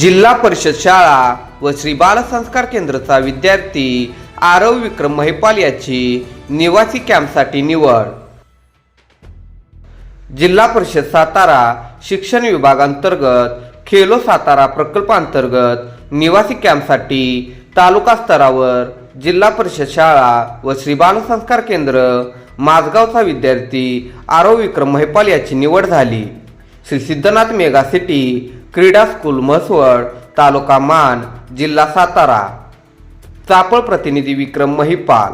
जिल्हा परिषद शाळा व श्री बालसंस्कार केंद्राचा विद्यार्थी आरव विक्रम महिपाल याची निवासी कॅम्पसाठी निवड. जिल्हा परिषद सातारा शिक्षण विभागांतर्गत खेलो सातारा प्रकल्पांतर्गत निवासी कॅम्पसाठी तालुका स्तरावर जिल्हा परिषद शाळा व श्री बालसंस्कार केंद्र माझगावचा विद्यार्थी आरव विक्रम महिपाल याची निवड झाली. श्री सिद्धनाथ मेगा सिटी क्रीडा स्कूल म्हसवड तालुका मान जिल्हा सातारा. चापळ प्रतिनिधी विक्रम महिपाल.